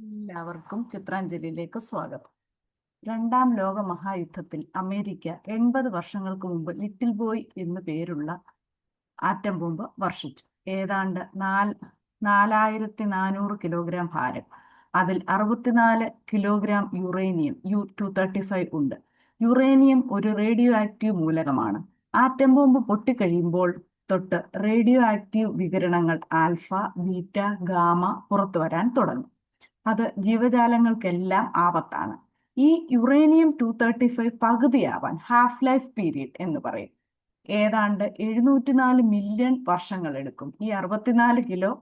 എല്ലാവർക്കും ചിത്രാഞ്ജലിയിലേക്ക് സ്വാഗതം. രണ്ടാം ലോക മഹായുദ്ധത്തിൽ അമേരിക്ക എൺപത് വർഷങ്ങൾക്ക് മുമ്പ് ലിറ്റിൽ ബോയ് എന്ന് പേരുള്ള ആറ്റം ബോംബ് വർഷിച്ചു. ഏതാണ്ട് നാല് നാലായിരത്തി നാനൂറ് കിലോഗ്രാം ഭാരം. അതിൽ അറുപത്തിനാല് kilogram uranium U two thirty five ഉണ്ട്. യുറേനിയം ഒരു റേഡിയോ ആക്റ്റീവ് മൂലകമാണ്. ആറ്റം ബോംബ് പൊട്ടിക്കഴിയുമ്പോൾ തൊട്ട് റേഡിയോ ആക്റ്റീവ് വികിരണങ്ങൾ ആൽഫ ബീറ്റ ഗാമ പുറത്തു വരാൻ തുടങ്ങും. അത് ജീവജാലങ്ങൾക്കെല്ലാം ആപത്താണ്. ഈ യുറേനിയം ടു തേർട്ടി ഫൈവ് പകുതിയാവാൻ ഹാഫ് ലൈഫ് പീരീഡ് എന്ന് പറയും. ഏതാണ്ട് എഴുന്നൂറ്റിനാല് മില്യൺ വർഷങ്ങൾ എടുക്കും ഈ അറുപത്തിനാല് കിലോ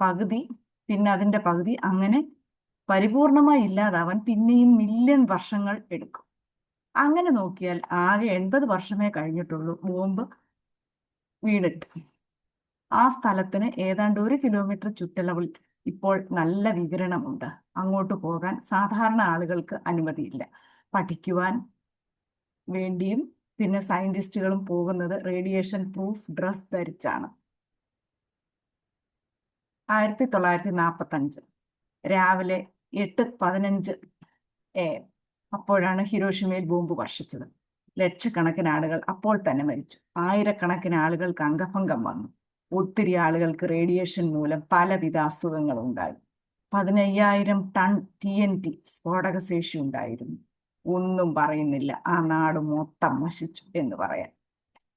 പകുതി പിന്നെ അതിന്റെ പകുതി അങ്ങനെ പരിപൂർണമായി ഇല്ലാതാവാൻ പിന്നെയും മില്യൺ വർഷങ്ങൾ എടുക്കും. അങ്ങനെ നോക്കിയാൽ ആകെ എൺപത് വർഷമേ കഴിഞ്ഞിട്ടുള്ളൂ ബോംബ് വീണിട്ട്. ആ സ്ഥലത്തിന് ഏതാണ്ട് ഒരു കിലോമീറ്റർ ചുറ്റളവിൽ ഇപ്പോൾ നല്ല വികിരണമുണ്ട് അങ്ങോട്ട് പോകാൻ സാധാരണ ആളുകൾക്ക് അനുമതിയില്ല. പഠിക്കുവാൻ വേണ്ടിയും പിന്നെ സയന്റിസ്റ്റുകളും പോകുന്നത് റേഡിയേഷൻ പ്രൂഫ് ഡ്രസ് ധരിച്ചാണ്. ആയിരത്തി തൊള്ളായിരത്തി നാൽപ്പത്തി അഞ്ച് രാവിലെ എട്ട് പതിനഞ്ച് എ. അപ്പോഴാണ് ഹിരോഷിമയിൽ ബോംബ് വർഷിച്ചത്. ലക്ഷക്കണക്കിന് ആളുകൾ അപ്പോൾ തന്നെ മരിച്ചു. ആയിരക്കണക്കിന് ആളുകൾക്ക് അംഗഭംഗം വന്നു. ഒത്തിരി ആളുകൾക്ക് റേഡിയേഷൻ മൂലം പലവിധ അസുഖങ്ങളും ഉണ്ടായി പതിനയ്യായിരം ടൺ ടി എൻ ടി സ്ഫോടകശേഷി ഉണ്ടായിരുന്നു. ഒന്നും പറയുന്നില്ല. ആ നാട് മൊത്തം നശിച്ചു എന്ന് പറയാൻ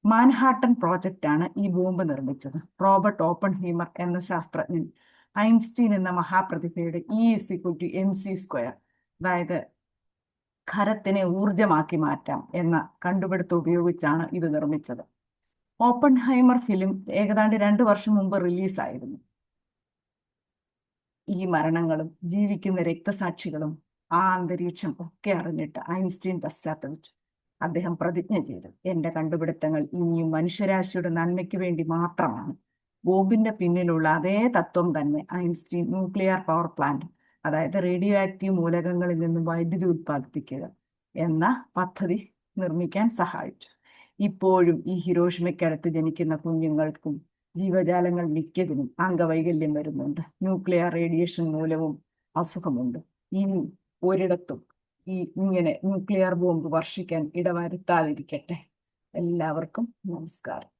മാൻഹാട്ടൻ ആണ് ഈ ബോംബ് നിർമ്മിച്ചത്. റോബർട്ട് ഓപ്പൺ ഹീമർ എന്ന ശാസ്ത്രജ്ഞൻ ഐൻസ്റ്റീൻ എന്ന മഹാപ്രതിഭയുടെ E is equal to M C square അതായത് ഖരത്തിനെ ഊർജമാക്കി മാറ്റാം എന്ന കണ്ടുപിടുത്തം ഉപയോഗിച്ചാണ് ഇത് നിർമ്മിച്ചത്. ഓപ്പൺ ഹൈമർ ഫിലിം ഏകദാണ്ട് രണ്ടു വർഷം മുമ്പ് റിലീസായിരുന്നു. ഈ മരണങ്ങളും ജീവിക്കുന്ന രക്തസാക്ഷികളും ആ അന്തരീക്ഷം ഒക്കെ അറിഞ്ഞിട്ട് ഐൻസ്റ്റീൻ പശ്ചാത്തപിച്ചു. അദ്ദേഹം പ്രതിജ്ഞ ചെയ്തു. എന്റെ കണ്ടുപിടുത്തങ്ങൾ ഇനിയും മനുഷ്യരാശിയുടെ നന്മയ്ക്ക് വേണ്ടി മാത്രമാണ്. ബോംബിന്റെ പിന്നിലുള്ള അതേ തത്വം തന്നെ ഐൻസ്റ്റീൻ ന്യൂക്ലിയർ പവർ പ്ലാന്റ് അതായത് റേഡിയോ ആക്റ്റീവ് മൂലകങ്ങളിൽ നിന്നും വൈദ്യുതി ഉത്പാദിപ്പിക്കുക എന്ന പദ്ധതി നിർമ്മിക്കാൻ സഹായിച്ചു. ഇപ്പോഴും ഈ ഹിരോഷിമയ്ക്കടുത്ത് ജനിക്കുന്ന കുഞ്ഞുങ്ങൾക്കും ജീവജാലങ്ങൾ മിക്കതിനും അംഗവൈകല്യം വരുന്നുണ്ട്. ന്യൂക്ലിയർ റേഡിയേഷൻ മൂലവും അസുഖമുണ്ട്. ഇനി ഒരിടത്തും ഈ ഇങ്ങനെ ന്യൂക്ലിയർ ബോംബ് വർഷിക്കാൻ ഇടവരുത്താതിരിക്കട്ടെ. എല്ലാവർക്കും നമസ്കാരം.